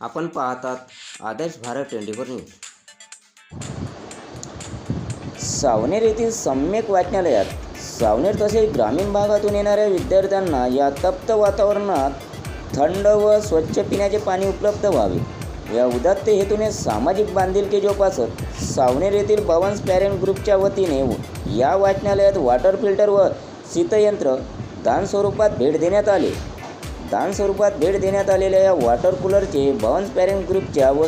आपण पाहतात Adarsh Bharat twenty four news. Savner येथील सम्यक वाचनालयात सावनेर तसेच ग्रामीण भागातून येणाऱ्या विद्यार्थ्यांना या तप्त वातावरणात थंड व स्वच्छ पिण्याचे पाणी उपलब्ध व्हावे. या उदात्त हेतूने सामाजिक बांधिलकी जोपासत सावनेर येथील बवन्स पॅरेंट ग्रुपच्या वतीने या वाचनालयात वॉटर फिल्टर व शीतयंत्र दान स्वरूपात भेट देण्यात आले. दान स्वरूपात भेट देण्यात आलेल्या या वॉटर कूलरचे भवन्स पॅरेंट ग्रुपच्या व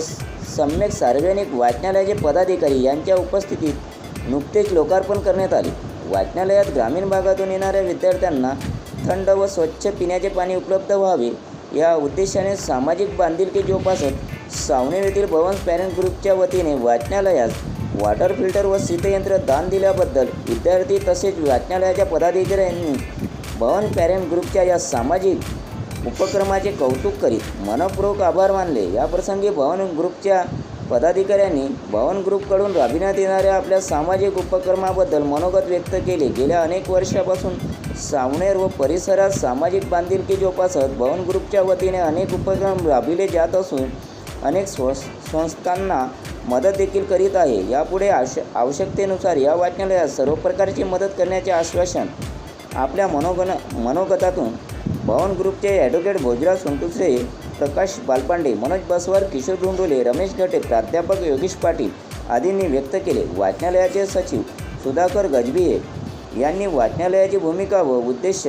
सम्यक सार्वजनिक वाचनालयाचे पदाधिकारी यांच्या उपस्थितीत नुकतेच लोकार्पण करण्यात आले. वाचनालयात ग्रामीण भागातून येणाऱ्या विद्यार्थ्यांना थंड व स्वच्छ पिण्याचे पाणी उपलब्ध व्हावे या उद्देशाने सामाजिक बांधिलकी जोपासत सावनेर येथील भवन्स पॅरेंट ग्रुपच्या वतीने वाचनालयास वॉटर फिल्टर व शीतयंत्र दान दिल्याबद्दल विद्यार्थी तसेच वाचनालयाच्या पदाधिकाऱ्यांनी भवन पॅरेंट ग्रुपच्या या सामाजिक उपक्रमाचे कौतुक करीत मनपूर्वक आभार मानले. याप्रसंगी भवन ग्रुपच्या पदाधिकाऱ्यांनी भवन ग्रुपकडून राबविण्यात येणाऱ्या आपल्या सामाजिक उपक्रमाबद्दल मनोगत व्यक्त केले. गेल्या अनेक वर्षापासून सावनेर व परिसरात सामाजिक बांधिलकी जोपासत भवन ग्रुपच्या वतीने अनेक उपक्रम राबविले जात असून अनेक स्व संस्थांना मदत देखील करीत आहे. यापुढे आश आवश्यकतेनुसार या वाचनालयात सर्व प्रकारची मदत करण्याचे आश्वासन आपल्या मनोगन मनोगतातून भवन ग्रुपचे ॲडव्होकेट भोजराज संतुसरे प्रकाश बालपांडे मनोज बसवार किशोर धुंडुले रमेश गटे प्राध्यापक योगेश पाटील आदींनी व्यक्त केले. वाचनालयाचे सचिव सुधाकर गजबिये यांनी वाचनालयाची भूमिका व उद्देश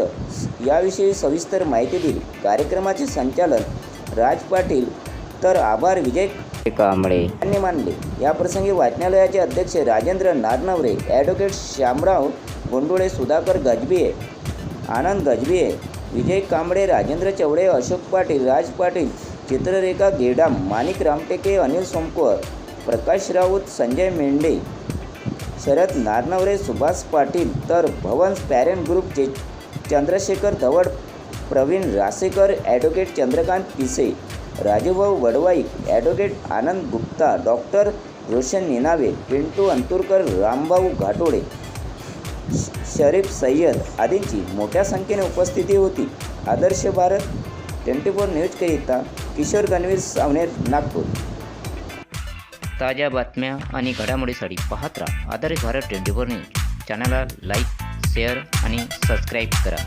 याविषयी सविस्तर माहिती दिली. कार्यक्रमाचे संचालन राज पाटील तर आभार विजय कांबळे यांनी मानले. याप्रसंगी वाचनालयाचे अध्यक्ष राजेंद्र नारनवरे ॲडव्होकेट श्यामराव गोंडोळे सुधाकर गजबिये आनंद गजबिये विजय कांबळे राजेंद्र चवडे अशोक पाटील राज पाटील चित्ररेखा गेडाम माणिक रामटेके अनिल सोमकुवर प्रकाश राऊत संजय मेंढे शरद नारनवरे सुभाष पाटील तर भवन्स पॅरेंट ग्रुपचे Chandrashekhar Dhawad Pravin Rasekar advocate Chandrakant Pise Rajubhau Wadwai advocate Anand Gupta doctor Roshan Ninave Pintu Anturkar Rambhau Ghatode Sharif Sayyed आदींची मोठ्या संख्येने उपस्थिती होती. Adarsh Bharat twenty four न्यूजकरिता Kishor Ganvir Saoner Nagpur. ताज्या बातम्या आणि घडामोडीसाठी पाहत राहा Adarsh Bharat twenty four news. चॅनलला लाईक शेअर आणि सबस्क्राईब करा.